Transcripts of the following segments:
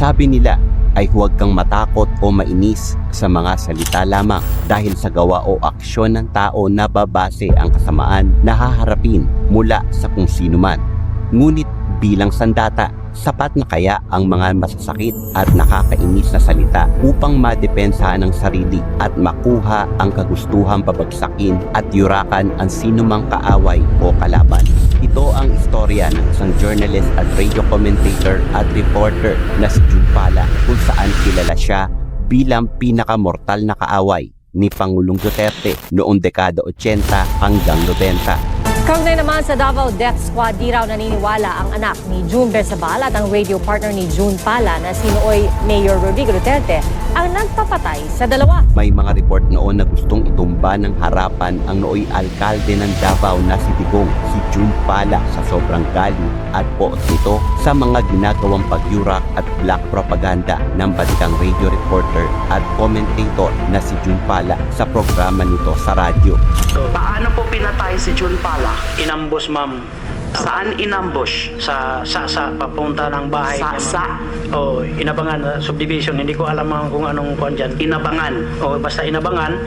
Sabi nila ay huwag kang matakot o mainis sa mga salita lamang dahil sa gawa o aksyon ng tao na babase ang kasamaan na haharapin mula sa kung sino man. Ngunit bilang sandata, sapat na kaya ang mga masasakit at nakakainis na salita upang madepensahan ang sarili at makuha ang kagustuhang pabagsakin at yurakan ang sinumang kaaway o kalaban. Ito ang istorya ng isang journalist at radio commentator at reporter na si June Pala kung saan kilala siya bilang pinakamortal na kaaway ni Pangulong Duterte noong dekada 80 hanggang 90. Kaugnay naman sa Davao Death Squad, di raw naniniwala ang anak ni June Bersabal at ang radio partner ni June Pala na si nooy Mayor Rodrigo Duterte ang nagpapatay sa dalawa. May mga report noon na gustong itumba ng harapan ang nooy alkalde ng Davao na si Digong, si June Pala sa sobrang galit at poot nito sa mga ginagawang pagyurak at black propaganda ng batikang radio reporter at commentator na si June Pala sa programa nito sa radyo. So, paano po pinatay si June Pala? Inambush, ma'am. Saan inambush? Sa, sa, sa papunta ng bahay. Sa, niya, sa. Oh, inabangan, uh, subdivision. Hindi ko alam ma'am, kung anong kuan dyan. inabangan. Oh, basta inabangan,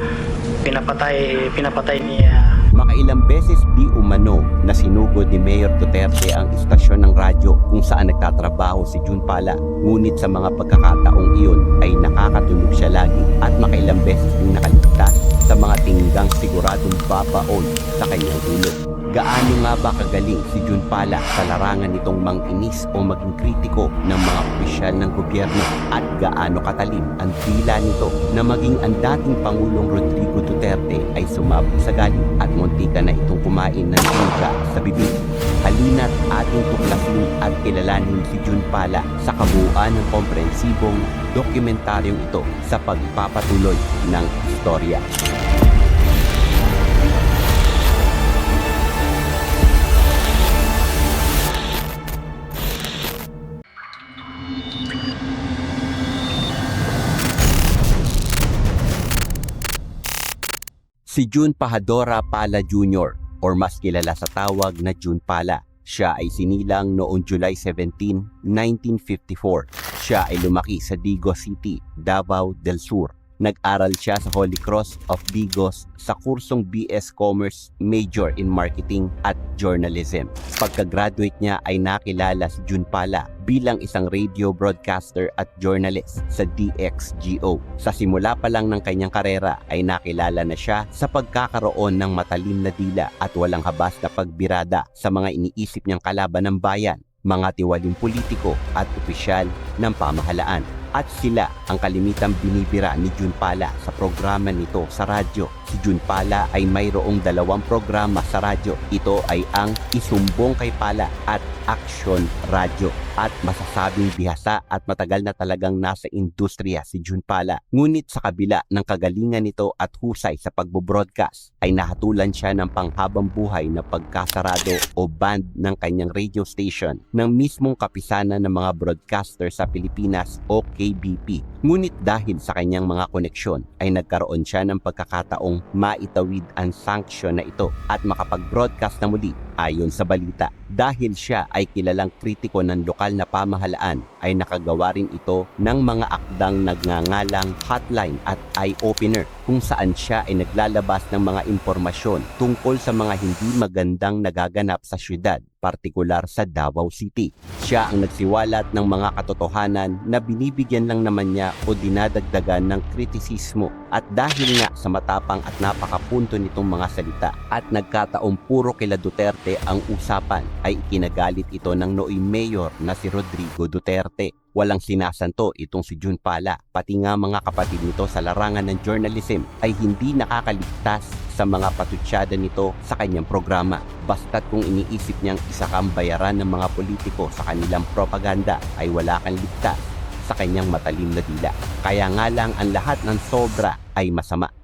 pinapatay, pinapatay niya. Makailang beses di umano na sinugod ni Mayor Duterte ang istasyon ng radyo kung saan nagtatrabaho si June Pala. Ngunit sa mga pagkakataong iyon ay nakakatulog siya lagi at makailang beses din nakaligtas sa mga tinggang siguradong babaon sa kanyang ulo. Gaano nga ba kagaling si June Pala sa larangan nitong manginis o maging kritiko ng mga opisyal ng gobyerno at gaano katalim ang tila nito na maging ang dating Pangulong Rodrigo Duterte ay sumabog sa galing at muntika na itong kumain ng tiga sa bibig. Halina't ating tuklasin at kilalanin si June Pala sa kabuuan ng komprehensibong dokumentaryong ito sa pagpapatuloy ng istorya. Si June Pahadora Pala Jr. or mas kilala sa tawag na June Pala. Siya ay sinilang noong July 17, 1954. Siya ay lumaki sa Digo City, Davao del Sur. Nag-aral siya sa Holy Cross of Digos sa kursong BS Commerce Major in Marketing at Journalism. Pagka-graduate niya ay nakilala si June Pala bilang isang radio broadcaster at journalist sa DXGO. Sa simula pa lang ng kanyang karera ay nakilala na siya sa pagkakaroon ng matalim na dila at walang habas na pagbirada sa mga iniisip niyang kalaban ng bayan, mga tiwaling politiko at opisyal ng pamahalaan. At sila ang kalimitang binibira ni June Pala sa programa nito sa radyo. Si June Pala ay mayroong dalawang programa sa radyo. Ito ay ang Isumbong kay Pala at Action Radio at masasabing bihasa at matagal na talagang nasa industriya si June Pala. Ngunit sa kabila ng kagalingan nito at husay sa pagbo-broadcast ay nahatulan siya ng panghabang buhay na pagkasarado o band ng kanyang radio station ng mismong kapisanan ng mga broadcaster sa Pilipinas o KBP. Ngunit dahil sa kanyang mga koneksyon ay nagkaroon siya ng pagkakataong maitawid ang sanction na ito at makapag-broadcast na muli ayon sa balita. Dahil siya ay kilalang kritiko ng lokal na pamahalaan ay nakagawa rin ito ng mga akdang nagngangalang hotline at eye-opener kung saan siya ay naglalabas ng mga impormasyon tungkol sa mga hindi magandang nagaganap sa syudad, partikular sa Davao City. Siya ang nagsiwalat ng mga katotohanan na binibigyan lang naman niya o dinadagdagan ng kritisismo at dahil nga sa matapang at napakapunto nitong mga salita at nagkataong puro kila Duterte ang usapan ay ikinagalit ito ng nooy mayor na si Rodrigo Duterte. Walang sinasanto itong si June Pala, pati nga mga kapatid nito sa larangan ng journalism ay hindi nakakaligtas sa mga patutsada nito sa kanyang programa. Basta't kung iniisip niyang isa kang bayaran ng mga politiko sa kanilang propaganda ay wala kang ligtas sa kanyang matalim na dila. Kaya nga lang ang lahat ng sobra ay masama.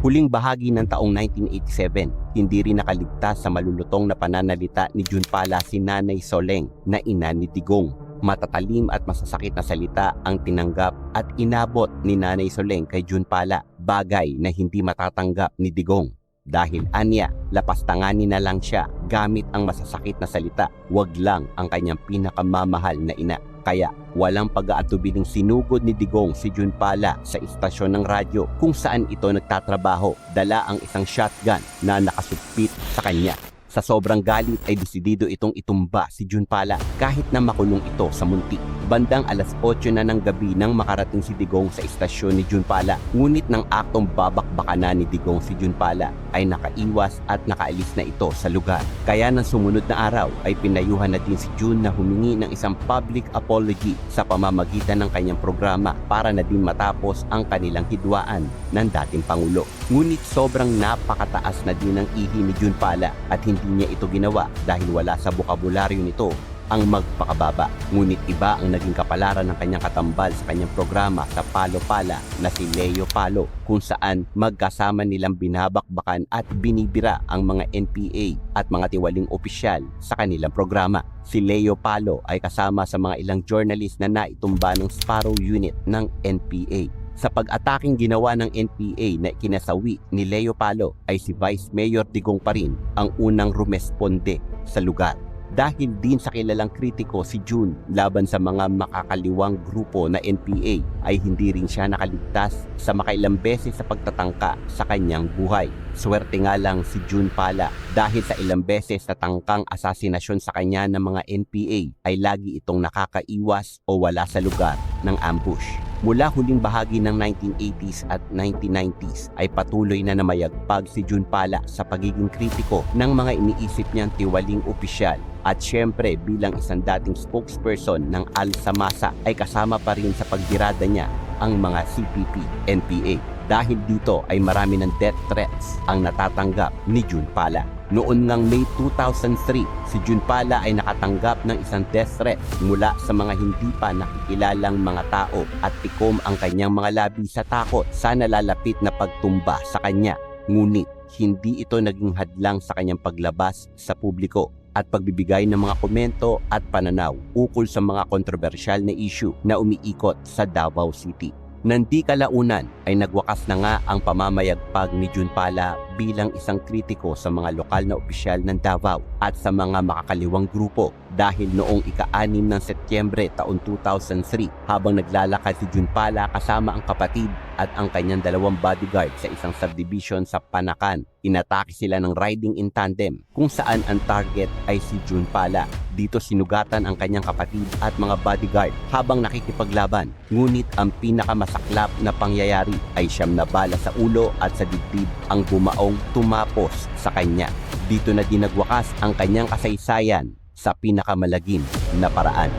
Huling bahagi ng taong 1987, hindi rin nakaligtas sa malulutong na pananalita ni June Pala si Nanay Soleng na ina ni Digong. Matatalim at masasakit na salita ang tinanggap at inabot ni Nanay Soleng kay June Pala, bagay na hindi matatanggap ni Digong. Dahil anya, lapastanganin na lang siya gamit ang masasakit na salita, wag lang ang kanyang pinakamamahal na ina. Kaya walang pag-aatubiling sinugod ni Digong si Jun Pala sa istasyon ng radyo kung saan ito nagtatrabaho. Dala ang isang shotgun na nakasupit sa kanya. Sa sobrang galit ay desidido itong itumba si Jun Pala kahit na makulong ito sa munti. Bandang alas 8 na ng gabi nang makarating si Digong sa istasyon ni Jun Pala. Ngunit ng aktong babakbakan na ni Digong si Jun Pala ay nakaiwas at nakaalis na ito sa lugar. Kaya ng sumunod na araw ay pinayuhan na din si Jun na humingi ng isang public apology sa pamamagitan ng kanyang programa para na din matapos ang kanilang hidwaan ng dating Pangulo. Ngunit sobrang napakataas na din ang ihi ni Jun Pala at hindi niya ito ginawa dahil wala sa bokabularyo nito ang magpakababa. Ngunit iba ang naging kapalaran ng kanyang katambal sa kanyang programa sa Palo Pala na si Leo Palo kung saan magkasama nilang binabakbakan at binibira ang mga NPA at mga tiwaling opisyal sa kanilang programa. Si Leo Palo ay kasama sa mga ilang journalist na naitumba ng Sparrow Unit ng NPA. Sa pag-ataking ginawa ng NPA na kinasawi ni Leo Palo ay si Vice Mayor Digong pa rin ang unang rumesponde sa lugar dahil din sa kilalang kritiko si June laban sa mga makakaliwang grupo na NPA ay hindi rin siya nakaligtas sa makailang beses sa pagtatangka sa kanyang buhay. Swerte nga lang si June pala dahil sa ilang beses na tangkang asasinasyon sa kanya ng mga NPA ay lagi itong nakakaiwas o wala sa lugar ng ambush. Mula huling bahagi ng 1980s at 1990s ay patuloy na namayagpag si Jun Pala sa pagiging kritiko ng mga iniisip niyang tiwaling opisyal at syempre bilang isang dating spokesperson ng Al Samasa ay kasama pa rin sa pagdirada niya ang mga CPP, NPA. Dahil dito ay marami ng death threats ang natatanggap ni Jun Pala. Noon ngang May 2003, si Jun Pala ay nakatanggap ng isang death threat mula sa mga hindi pa nakikilalang mga tao at tikom ang kanyang mga labi sa takot sa nalalapit na pagtumba sa kanya. Ngunit hindi ito naging hadlang sa kanyang paglabas sa publiko at pagbibigay ng mga komento at pananaw ukol sa mga kontrobersyal na issue na umiikot sa Davao City. Nandi kalaunan ay nagwakas na nga ang pamamayagpag ni Jun Pala bilang isang kritiko sa mga lokal na opisyal ng Davao at sa mga makakaliwang grupo dahil noong ika-6 ng Setyembre taon 2003 habang naglalakad si Jun Pala kasama ang kapatid at ang kanyang dalawang bodyguard sa isang subdivision sa Panakan. Inatake sila ng riding in tandem kung saan ang target ay si Jun Pala. Dito sinugatan ang kanyang kapatid at mga bodyguard habang nakikipaglaban. Ngunit ang pinakamasaklap na pangyayari ay siyam na bala sa ulo at sa dibdib ang bumaong tumapos sa kanya. Dito na din nagwakas ang kanyang kasaysayan sa pinakamalagim na paraan.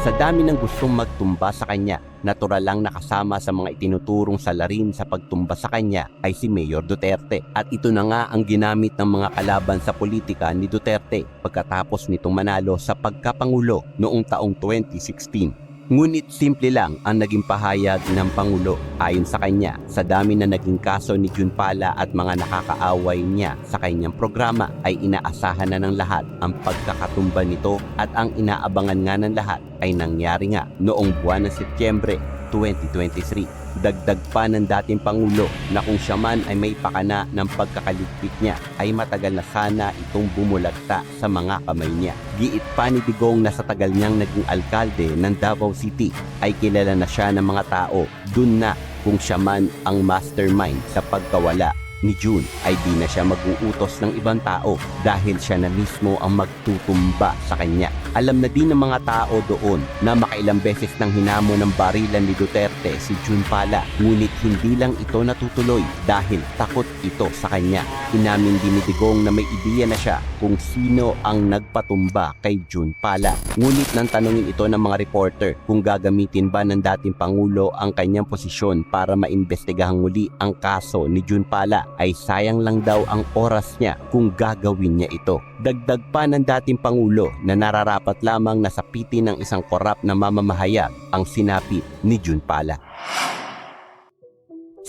Sa dami ng gustong magtumba sa kanya, natural lang nakasama sa mga itinuturong salarin sa pagtumba sa kanya ay si Mayor Duterte. At ito na nga ang ginamit ng mga kalaban sa politika ni Duterte pagkatapos nitong manalo sa pagkapangulo noong taong 2016. Ngunit simple lang ang naging pahayag ng Pangulo. Ayon sa kanya, sa dami na naging kaso ni Jun Pala at mga nakakaaway niya sa kanyang programa ay inaasahan na ng lahat ang pagkakatumba nito at ang inaabangan nga ng lahat ay nangyari nga noong buwan ng Setyembre 2023. Dagdag pa ng dating Pangulo na kung siya man ay may pakana ng pagkakaligpit niya ay matagal na sana itong bumulagta sa mga kamay niya. Giit pa ni Digong na sa tagal niyang naging alkalde ng Davao City ay kilala na siya ng mga tao dun na kung siya man ang mastermind sa pagkawala ni June ay di na siya mag-uutos ng ibang tao dahil siya na mismo ang magtutumba sa kanya. Alam na din ng mga tao doon na makailang beses nang hinamo ng barilan ni Duterte si June Pala ngunit hindi lang ito natutuloy dahil takot ito sa kanya. Inamin din ni Digong na may ideya na siya kung sino ang nagpatumba kay June Pala. Ngunit nang tanungin ito ng mga reporter kung gagamitin ba ng dating Pangulo ang kanyang posisyon para maimbestigahang muli ang kaso ni June Pala ay sayang lang daw ang oras niya kung gagawin niya ito. Dagdag pa ng dating Pangulo na nararapat lamang na sapitin ng isang korap na mamamahayag ang sinapit ni June Pala.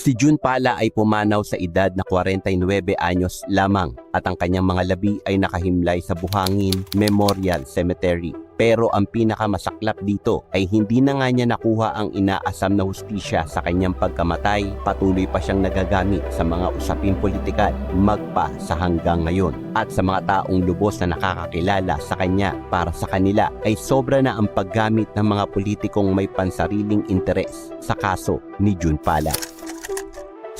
Si June Pala ay pumanaw sa edad na 49 anyos lamang at ang kanyang mga labi ay nakahimlay sa Buhangin Memorial Cemetery. Pero ang pinakamasaklap dito ay hindi na nga niya nakuha ang inaasam na hustisya sa kanyang pagkamatay, patuloy pa siyang nagagamit sa mga usaping politikal magpa sa hanggang ngayon. At sa mga taong lubos na nakakakilala sa kanya para sa kanila ay sobra na ang paggamit ng mga politikong may pansariling interes sa kaso ni June Pala.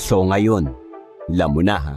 So ngayon, alam mo na ha,